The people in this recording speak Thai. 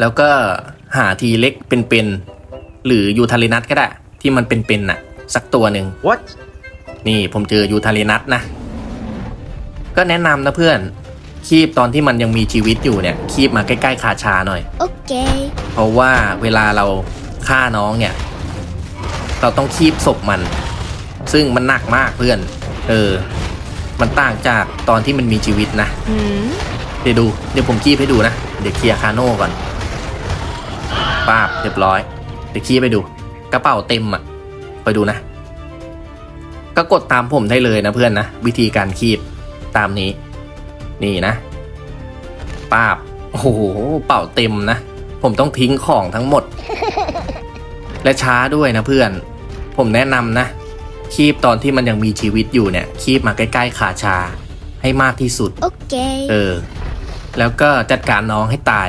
แล้วก็หาทีเล็กเป็นๆหรือยูทารินัทก็ได้ ที่มันเป็นๆน่ะ สักตัวหนึ่ง What นี่ผมเจอยูทารินัทนะ ก็แนะนำนะเพื่อน คีบตอนที่มันยังมีชีวิตอยู่เนี่ย คีบมาใกล้ๆคาชาหน่อย Okay. เพราะว่าเวลาเราฆ่าน้องเนี่ย เราต้องคีบศพมัน ซึ่งมันหนักมากเพื่อน เออ มันต่างจากตอนที่มันมีชีวิตนะ Hmm. เดี๋ยวดู เดี๋ยวผมคีบให้ดูนะ เดี๋ยวเคลียร์คาโน่ก่อน ป้าบเรียบร้อย เดี๋ยวคีบไปดู กระเป๋าเต็มอะ ไปดูนะ ก็กดตามผมได้เลยนะเพื่อนนะ วิธีการคีบตามนี้ นี่นะ ป้าบ โอ้โห เป่าเต็มนะ ผมต้องทิ้งของทั้งหมด และช้าด้วยนะเพื่อน ผมแนะนำนะ คีบตอนที่มันยังมีชีวิตอยู่เนี่ย คีบมาใกล้ๆขาชาให้มากที่สุด Okay. เออ แล้วก็จัดการน้องให้ตาย